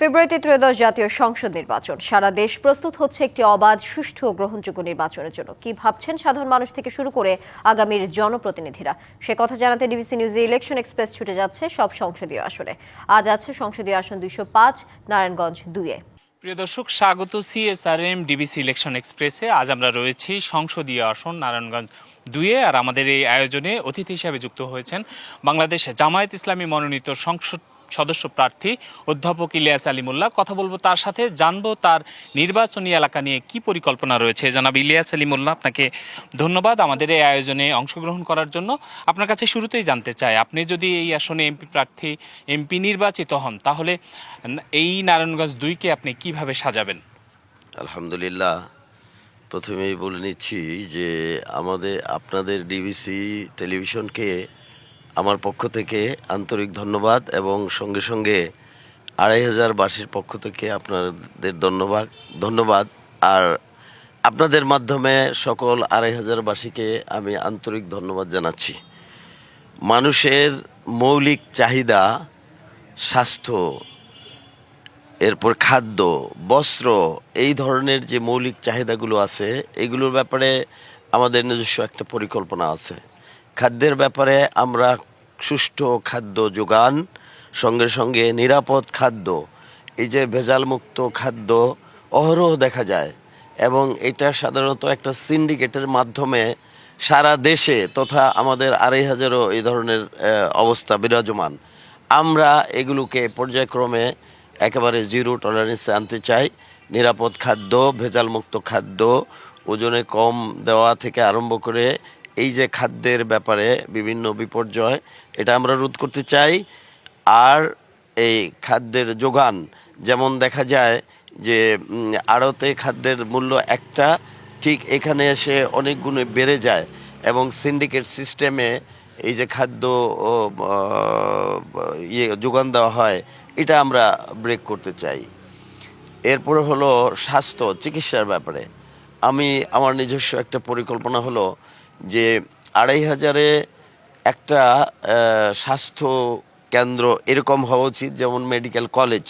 ফেব্রুয়ারিতে ত্রয়োদশ জাতীয় সংসদ নির্বাচন। সারা দেশ প্রস্তুত হচ্ছে একটি অবাধ, সুষ্ঠু ও গ্রহণযোগ্য নির্বাচনের জন্য। কি ভাবছেন সাধারণ মানুষ থেকে শুরু করে আগামীর জনপ্রতিনিধিরা? সে কথা জানাতে ডিবিসি নিউজে ইলেকশন এক্সপ্রেস ছুটে যাচ্ছে সব সংসদীয় আসনে। আজ আছে সংসদীয় আসন দুইশো পাঁচ, নারায়ণগঞ্জ দুয়ে প্রিয় দর্শক, স্বাগত সিএসআরএম ডিবিসি ইলেকশন এক্সপ্রেসে। আজ আমরা রয়েছি সংসদীয় আসন, নারায়ণগঞ্জ দুয়ে আর আমাদের এই আয়োজনে অতিথি হিসাবে যুক্ত হয়েছেন বাংলাদেশ জামায়াত ইসলামী মনোনীত সংসদ সদস্য প্রার্থী অধ্যাপক ইলিয়াস আলিমুল্লাহ। কথা বলব তার সাথে, জানব তার নির্বাচনী এলাকা নিয়ে কি পরিকল্পনা রয়েছে। জনাব ইলিয়াস আলিমুল্লাহ, আপনাকে ধন্যবাদ আমাদের এই আয়োজনে অংশগ্রহণ করার জন্য। আপনার কাছে শুরুতেই জানতে চাই, আপনি যদি এই আসনে এমপি প্রার্থী, এমপি নির্বাচিত হন, তাহলে এই নারায়ণগঞ্জ দুইকে আপনি কীভাবে সাজাবেন? আলহামদুলিল্লাহ, প্রথমেই বলে নিচ্ছি যে আমাদের, আপনাদের ডিবিসি টেলিভিশনকে আমার পক্ষ থেকে আন্তরিক ধন্যবাদ এবং সঙ্গে সঙ্গে আড়াই হাজার বাসীর পক্ষ থেকে আপনাদের ধন্যবাদ ধন্যবাদ। আর আপনাদের মাধ্যমে সকল আড়াই হাজার বাসীকে আমি আন্তরিক ধন্যবাদ জানাচ্ছি। মানুষের মৌলিক চাহিদা, স্বাস্থ্য, এরপর খাদ্য, বস্ত্র, এই ধরনের যে মৌলিক চাহিদাগুলো আছে, এগুলোর ব্যাপারে আমাদের নিজস্ব একটা পরিকল্পনা আছে। খাদ্যের ব্যাপারে আমরা সুষ্ঠু খাদ্য যোগান, সঙ্গে সঙ্গে নিরাপদ খাদ্য, এই যে ভেজালমুক্ত খাদ্য অহরহ দেখা যায়, এবং এটা সাধারণত একটা সিন্ডিকেটের মাধ্যমে সারা দেশে তথা আমাদের আড়াই হাজারও এই ধরনের অবস্থা বিরাজমান। আমরা এগুলোকে পর্যায়ক্রমে একেবারে জিরো টলারেন্সে আনতে চাই। নিরাপদ খাদ্য, ভেজালমুক্ত খাদ্য, ওজনে কম দেওয়া থেকে আরম্ভ করে এই যে খাদ্যের ব্যাপারে বিভিন্ন বিপর্যয়, এটা আমরা রোধ করতে চাই। আর এই খাদ্যের যোগান, যেমন দেখা যায় যে আড়তে খাদ্যের মূল্য একটা, ঠিক এখানে এসে অনেক গুণে বেড়ে যায় এবং সিন্ডিকেট সিস্টেমে এই যে খাদ্য ইয়ে যোগান দেওয়া হয়, এটা আমরা ব্রেক করতে চাই। এরপরে হলো স্বাস্থ্য, চিকিৎসার ব্যাপারে। আমি, আমার নিজস্ব একটা পরিকল্পনা হলো যে আড়াই হাজারে একটা স্বাস্থ্য কেন্দ্র এরকম হওয়া উচিত, যেমন মেডিকেল কলেজ।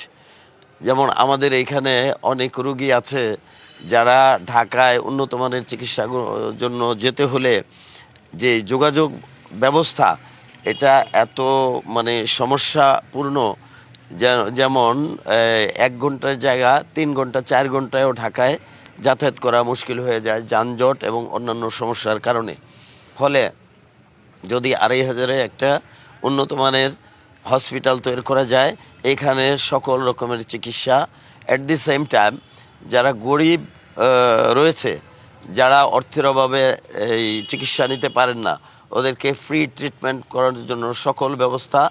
যেমন আমাদের এখানে অনেক রুগী আছে যারা ঢাকায় উন্নত মানের জন্য যেতে হলে যে যোগাযোগ ব্যবস্থা, এটা এত মানে সমস্যাপূর্ণ। যেমন এক ঘণ্টার জায়গা, তিন ঘণ্টা, চার ঘন্টায়ও ঢাকায় যাতায়াত করা মুশকিল হয়ে যায় যানজট এবং অন্যান্য সমস্যার কারণে। ফলে যদি আড়াই হাজারে একটা উন্নত মানের হসপিটাল তৈরি করা যায়, এখানে সকল রকমের চিকিৎসা অ্যাট দি সেম টাইম যারা গরিব রয়েছে, যারা অর্থের অভাবে এই চিকিৎসা নিতে পারেন না, ওদেরকে ফ্রি ট্রিটমেন্ট করার জন্য সকল ব্যবস্থা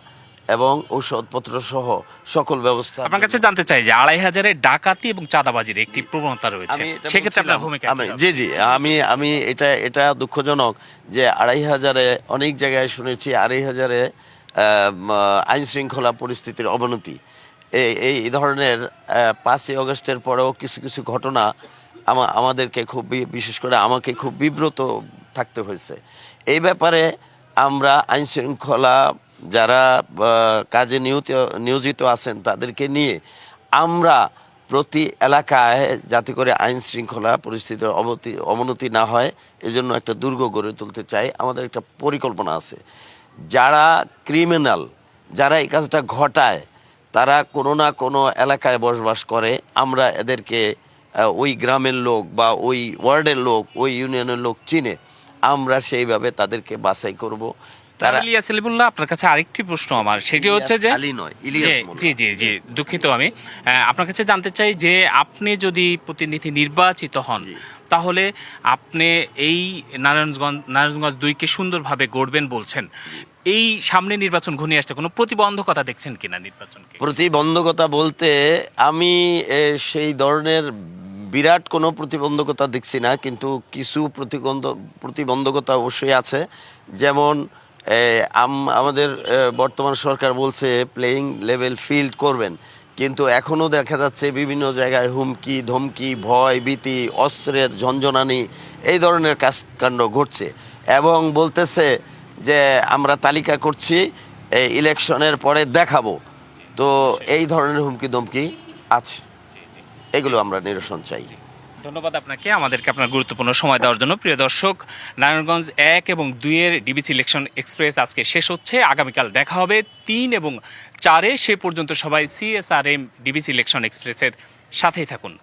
এবং ঔষধপত্র সহ সকল ব্যবস্থা আপনার কাছে জানতে চাই যে আড়াই হাজারে ডাকাতি এবং চাঁদাবাজির একটি প্রবণতা রয়েছে। সেক্ষেত্রে আপনার ভূমিকা আমি জি জি আমি আমি এটা এটা দুঃখজনক যে আড়াই হাজারে অনেক জায়গায় শুনেছি আড়াই হাজারে আইন শৃঙ্খলা পরিস্থিতির অবনতি। এই এই ধরনের পাঁচই অগস্টের পরেও কিছু কিছু ঘটনা আমা- আমাদেরকে খুব বিশেষ করে আমাকে খুব বিব্রত থাকতে হয়েছে। এই ব্যাপারে আমরা আইন শৃঙ্খলা যারা কাজে নিয়োজিত নিয়োজিত আছেন তাদেরকে নিয়ে আমরা প্রতি এলাকায় যাতে করে আইন শৃঙ্খলা পরিস্থিতির অবতি, অবনতি না হয়, এজন্য একটা দুর্গ গড়ে তুলতে চাই। আমাদের একটা পরিকল্পনা আছে। যারা ক্রিমিনাল যারা এই কাজটা ঘটায়, তারা কোনো না কোনো এলাকায় বসবাস করে। আমরা এদেরকে ওই গ্রামের লোক বা ওই ওয়ার্ডের লোক, ওই ইউনিয়নের লোক চিনে আমরা সেইভাবে তাদেরকে বাছাই করব। তারা ইলিয়াস সলিমুল্লাহ আপনার কাছে আরেকটি প্রশ্ন আমার। সেটি হচ্ছে যে আলী নয়, ইলিয়াস জি জি জি দুঃখিত আমি। আপনার কাছে জানতে চাই যে আপনি যদি প্রতিনিধি নির্বাচিত হন তাহলে আপনি এই নারায়ণগঞ্জ নারায়ণগঞ্জ দুইকে সুন্দরভাবে গড়বেন বলছেন। এই সামনে নির্বাচন ঘনিয়ে আসছে কোনো প্রতিবন্ধকতা দেখছেন কিনা নির্বাচনকে? প্রতিবন্ধকতা বলতে আমি সেই ধরনের বিরাট কোনো প্রতিবন্ধকতা দেখছি না কিন্তু কিছু প্রতিবন্ধ প্রতিবন্ধকতা অবশ্যই আছে। যেমন আমাদের বর্তমান সরকার বলছে প্লেয়িং লেভেল ফিল্ড করবেন। কিন্তু এখনও দেখা যাচ্ছে বিভিন্ন জায়গায় হুমকি, ধমকি, ভয়, ভীতি, অস্ত্রের ঝঞ্ঝনানি এই ধরনের কাজকাণ্ড ঘটছে। এবং বলতেছে যে আমরা তালিকা করছি, এই ইলেকশনের পরে দেখাবো। তো এই ধরনের হুমকি দমকি আছে। এগুলো আমরা নিরসন চাই। ধন্যবাদ আপনাকে, আমাদেরকে আপনার গুরুত্বপূর্ণ সময় দেওয়ার জন্য। প্রিয় দর্শক, নারায়ণগঞ্জ এক এবং দুইয়ের ডিবিসি ইলেকশন এক্সপ্রেস আজকে শেষ হচ্ছে। আগামীকাল দেখা হবে তিন এবং চারে। সে পর্যন্ত সবাই সিএসআরএম ডিবিসি ইলেকশন এক্সপ্রেসের সাথেই থাকুন।